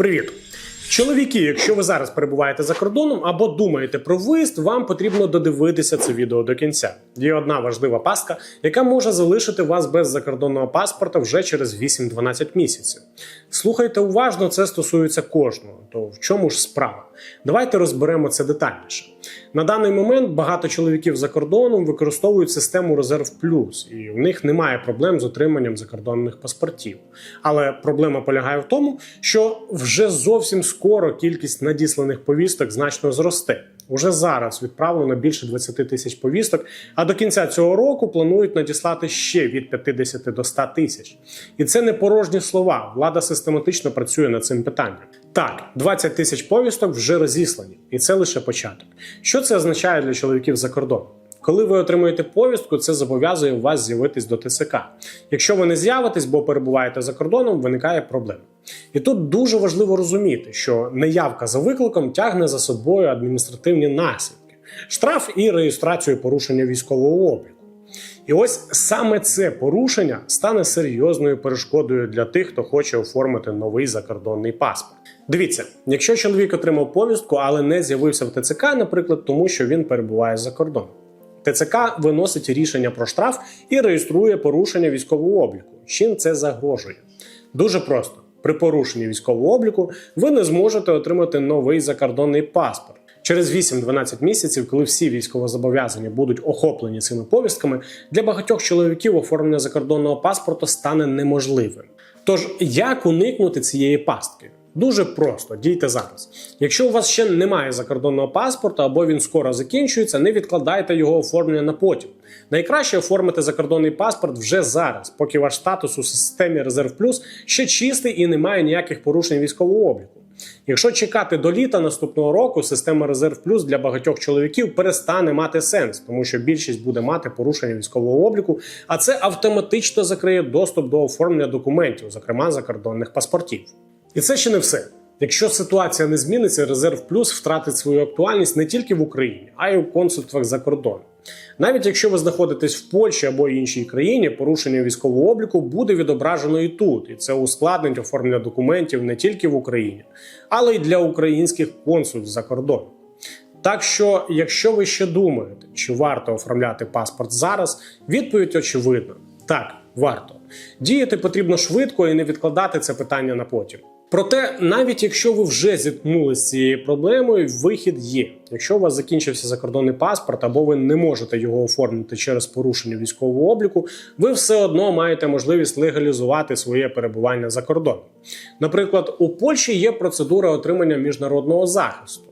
Привіт! Чоловіки, якщо ви зараз перебуваєте за кордоном або думаєте про виїзд, вам потрібно додивитися це відео до кінця. Є одна важлива пастка, яка може залишити вас без закордонного паспорта вже через 8-12 місяців. Слухайте уважно, це стосується кожного. То в чому ж справа? Давайте розберемо це детальніше. На даний момент багато чоловіків за кордоном використовують систему Резерв Плюс, і в них немає проблем з отриманням закордонних паспортів. Але проблема полягає в тому, що вже зовсім скоро кількість надісланих повісток значно зросте. Уже зараз відправлено більше 20 тисяч повісток, а до кінця цього року планують надіслати ще від 50 до 100 тисяч. І це не порожні слова. Влада систематично працює над цим питанням. Так, 20 тисяч повісток вже розіслані, і це лише початок. Що це означає для чоловіків за кордоном? Коли ви отримуєте повістку, це зобов'язує вас з'явитись до ТСК. Якщо ви не з'явитесь, бо перебуваєте за кордоном, виникає проблема. І тут дуже важливо розуміти, що неявка за викликом тягне за собою адміністративні наслідки, штраф і реєстрацію порушення військового обліку. І ось саме це порушення стане серйозною перешкодою для тих, хто хоче оформити новий закордонний паспорт. Дивіться, якщо чоловік отримав повістку, але не з'явився в ТЦК, наприклад, тому що він перебуває за кордоном. ТЦК виносить рішення про штраф і реєструє порушення військового обліку. Чим це загрожує? Дуже просто: при порушенні військового обліку ви не зможете отримати новий закордонний паспорт. Через 8-12 місяців, коли всі військовозобов'язані будуть охоплені цими повістками, для багатьох чоловіків оформлення закордонного паспорту стане неможливим. Тож як уникнути цієї пастки? Дуже просто дійте зараз. Якщо у вас ще немає закордонного паспорта або він скоро закінчується, не відкладайте його оформлення на потім. Найкраще оформити закордонний паспорт вже зараз, поки ваш статус у системі Резерв Плюс ще чистий і немає ніяких порушень військового обліку. Якщо чекати до літа наступного року, система Резерв Плюс для багатьох чоловіків перестане мати сенс, тому що більшість буде мати порушення військового обліку, а це автоматично закриє доступ до оформлення документів, зокрема закордонних паспортів. І це ще не все. Якщо ситуація не зміниться, Резерв Плюс втратить свою актуальність не тільки в Україні, а й у консульствах за кордоном. Навіть якщо ви знаходитесь в Польщі або іншій країні, порушення військового обліку буде відображено і тут, і це ускладнить оформлення документів не тільки в Україні, але й для українських консульств за кордоном. Так що, якщо ви ще думаєте, чи варто оформляти паспорт зараз, відповідь очевидна: так, варто. Діяти потрібно швидко і не відкладати це питання на потім. Проте, навіть якщо ви вже зіткнулися з цією проблемою, вихід є. Якщо у вас закінчився закордонний паспорт або ви не можете його оформити через порушення військового обліку, ви все одно маєте можливість легалізувати своє перебування за кордоном. Наприклад, у Польщі є процедура отримання міжнародного захисту.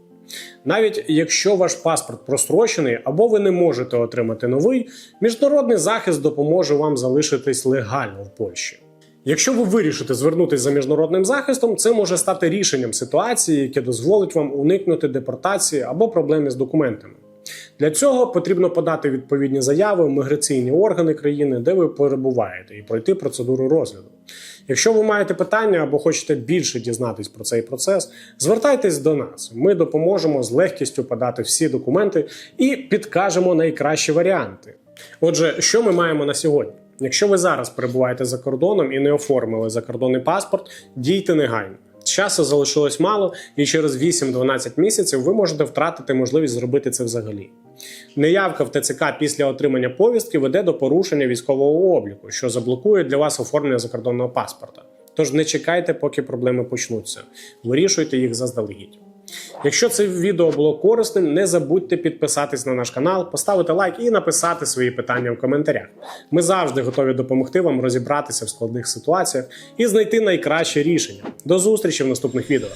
Навіть якщо ваш паспорт прострочений або ви не можете отримати новий, міжнародний захист допоможе вам залишитись легально в Польщі. Якщо ви вирішите звернутися за міжнародним захистом, це може стати рішенням ситуації, яке дозволить вам уникнути депортації або проблеми з документами. Для цього потрібно подати відповідні заяви в міграційні органи країни, де ви перебуваєте, і пройти процедуру розгляду. Якщо ви маєте питання або хочете більше дізнатись про цей процес, звертайтесь до нас. Ми допоможемо з легкістю подати всі документи і підкажемо найкращі варіанти. Отже, що ми маємо на сьогодні? Якщо ви зараз перебуваєте за кордоном і не оформили закордонний паспорт, дійте негайно. Часу залишилось мало, і через 8-12 місяців ви можете втратити можливість зробити це взагалі. Неявка в ТЦК після отримання повістки веде до порушення військового обліку, що заблокує для вас оформлення закордонного паспорта. Тож не чекайте, поки проблеми почнуться. Вирішуйте їх заздалегідь. Якщо це відео було корисним, не забудьте підписатись на наш канал, поставити лайк і написати свої питання в коментарях. Ми завжди готові допомогти вам розібратися в складних ситуаціях і знайти найкраще рішення. До зустрічі в наступних відео.